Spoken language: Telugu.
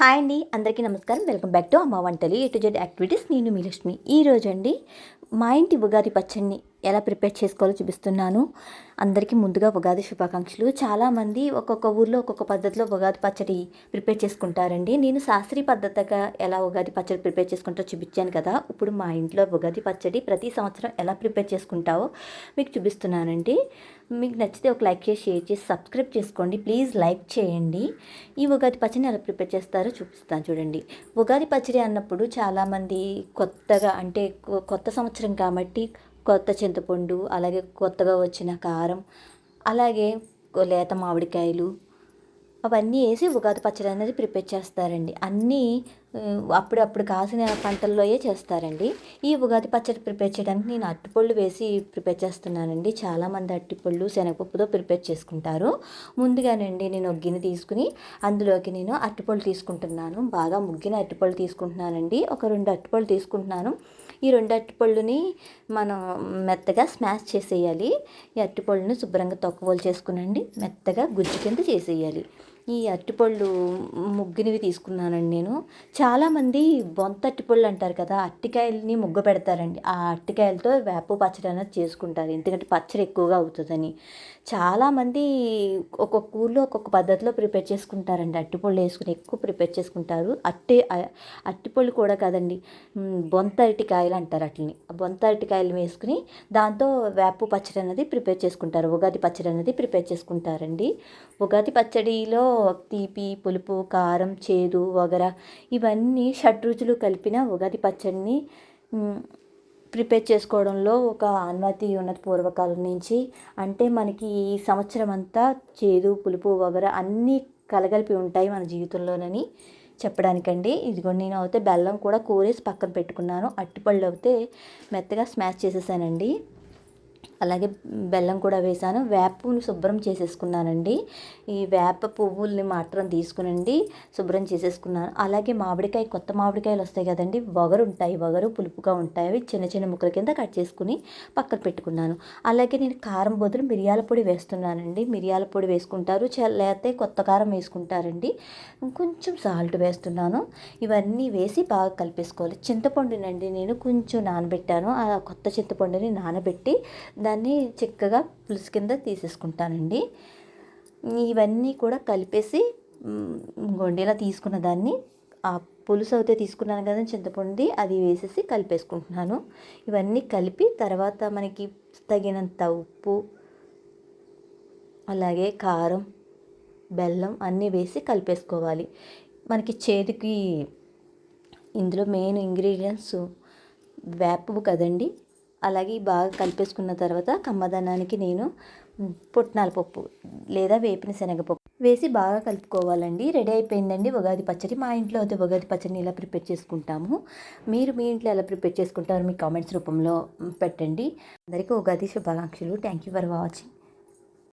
హాయ్ అండి అందరికీ నమస్కారం. వెల్కమ్ బ్యాక్ టు అమ్మ వంటలు ఏ టు జెడ్ యాక్టివిటీస్. నేను మీ లక్ష్మి. ఈ రోజు అండి మా ఇంటి ఉగాది పచ్చడిని ఎలా ప్రిపేర్ చేసుకోవాలో చూపిస్తున్నాను. అందరికీ ముందుగా ఉగాది శుభాకాంక్షలు. చాలామంది ఒక్కొక్క ఊర్లో ఒక్కొక్క పద్ధతిలో ఉగాది పచ్చడి ప్రిపేర్ చేసుకుంటారండి. నేను శాస్త్రీయ పద్ధతిగా ఎలా ఉగాది పచ్చడి ప్రిపేర్ చేసుకుంటారో చూపించాను కదా. ఇప్పుడు మా ఇంట్లో ఉగాది పచ్చడి ప్రతి సంవత్సరం ఎలా ప్రిపేర్ చేసుకుంటావో మీకు చూపిస్తున్నానండి. మీకు నచ్చితే ఒక లైక్ చేసి షేర్ చేసి సబ్స్క్రైబ్ చేసుకోండి. ప్లీజ్ లైక్ చేయండి. ఈ ఉగాది పచ్చడిని ఎలా ప్రిపేర్ చేస్తారో చూపిస్తాను చూడండి. ఉగాది పచ్చడి అన్నప్పుడు చాలామంది కొత్తగా అంటే కొ- కొత్త సంవత్సరం కాబట్టి కొత్త చింతపండు అలాగే కొత్తగా వచ్చిన కారం అలాగే లేత మామిడికాయలు అవన్నీ వేసి ఉగాది పచ్చడి అనేది ప్రిపేర్ చేస్తారండి. అన్నీ అప్పుడప్పుడు కాసిన పంటల్లోయే చేస్తారండి. ఈ ఉగాది పచ్చడి ప్రిపేర్ చేయడానికి నేను అరటిపళ్ళు వేసి ప్రిపేర్ చేస్తున్నానండి. చాలామంది అరటిపళ్ళు శనగపప్పుతో ప్రిపేర్ చేసుకుంటారు. ముందుగానండి నేను ఒక గిన్నె తీసుకుని అందులోకి నేను అరటిపళ్ళు తీసుకుంటున్నాను. బాగా ముగ్గిన అరటిపళ్ళు తీసుకుంటున్నానండి. ఒక రెండు అరటిపళ్ళు తీసుకుంటున్నాను. ఈ రెండు అరటిపళ్ళుని మనం మెత్తగా స్మాష్ చేసేయాలి. ఈ అరటిపళ్ళుని శుభ్రంగా తొక్కవోలు చేసుకునండి. మెత్తగా గుజ్జు కింద చేసేయాలి. ఈ అరటిపళ్ళు ముగ్గునివి తీసుకున్నానండి నేను. చాలామంది బొంత అరటిపళ్ళు అంటారు కదా అరటికాయలని ముగ్గ పెడతారండి. ఆ అరటికాయలతో వేప పచ్చడి అనేది చేసుకుంటారు. ఎందుకంటే పచ్చడి ఎక్కువగా అవుతుందని. చాలామంది ఒక్కొక్క ఊళ్ళో ఒక్కొక్క పద్ధతిలో ప్రిపేర్ చేసుకుంటారండి. అరటిపళ్ళు వేసుకుని ఎక్కువ ప్రిపేర్ చేసుకుంటారు. అట్టి అరటిపళ్ళు కూడా కాదండి బొంత అరటికాయలు అంటారు అట్లని ఆ బొంత అరటికాయలు వేసుకుని దాంతో వేప పచ్చడి అనేది ప్రిపేర్ చేసుకుంటారు. ఉగాది పచ్చడి అనేది ప్రిపేర్ చేసుకుంటారండి. ఉగాది పచ్చడిలో తీపి పులుపు కారం చేదు వగర ఇవన్నీ షడ్రుచులు కలిపిన ఉగాది పచ్చడిని ప్రిపేర్ చేసుకోవడంలో ఒక అనుమతి ఉన్నది పూర్వకాలం నుంచి. అంటే మనకి ఈ సంవత్సరం అంతా చేదు పులుపు వగర అన్నీ కలగలిపి ఉంటాయి మన జీవితంలోనని చెప్పడానికండి. ఇదిగోండి నేను అయితే బెల్లం కూడా కూరేసి పక్కన పెట్టుకున్నాను. అట్టిపళ్ళు అయితే మెత్తగా స్మాష్ చేసేసానండి. అలాగే బెల్లం కూడా వేసాను. వేపను శుభ్రం చేసేసుకున్నానండి. ఈ వేప పువ్వుల్ని మాత్రం తీసుకునండి. శుభ్రం చేసేసుకున్నాను. అలాగే మామిడికాయ కొత్త మామిడికాయలు వస్తాయి కదండి. వగరు ఉంటాయి. వగరు పులుపుగా ఉంటాయి. అవి చిన్న చిన్న ముక్కల కింద కట్ చేసుకుని పక్కన పెట్టుకున్నాను. అలాగే నేను కారం బదులు మిరియాల పొడి వేస్తున్నానండి. మిరియాల పొడి వేసుకుంటారు. లేకపోతే కొత్త కారం వేసుకుంటారండి. కొంచెం సాల్ట్ వేస్తున్నాను. ఇవన్నీ వేసి బాగా కలిపేసుకోవాలి. చింతపండునండి నేను కొంచెం నానబెట్టాను. ఆ కొత్త చింతపండుని నానబెట్టి దాన్ని చిక్కగా పులుసు కింద తీసేసుకుంటానండి. ఇవన్నీ కూడా కలిపేసి మ్, గొండెలా తీసుకున్న దాన్ని ఆ పులుసు అయితే తీసుకున్నాను కదా చింతపండు అది వేసేసి కలిపేసుకుంటున్నాను. ఇవన్నీ కలిపి తర్వాత మనకి తగినంత ఉప్పు అలాగే కారం బెల్లం అన్నీ వేసి కలిపేసుకోవాలి. మనకి చేతికి ఇందులో మెయిన్ ఇంగ్రీడియంట్స్ వేపవు కదండి. అలాగే బాగా కలిపేసుకున్న తర్వాత కమ్మదనానికి నేను పుట్నాల పప్పు లేదా వేపిన శనగపప్పు వేసి బాగా కలుపుకోవాలండి. రెడీ అయిపోయిందండి. ఉగాది పచ్చడి మా ఇంట్లో అయితే ఉగాది పచ్చడిని ఇలా ప్రిపేర్ చేసుకుంటాము? మీరు మీ ఇంట్లో ఎలా ప్రిపేర్ చేసుకుంటారో మీ కామెంట్స్ రూపంలో పెట్టండి. అందరికీ ఉగాది శుభాకాంక్షలు. Thank you for watching.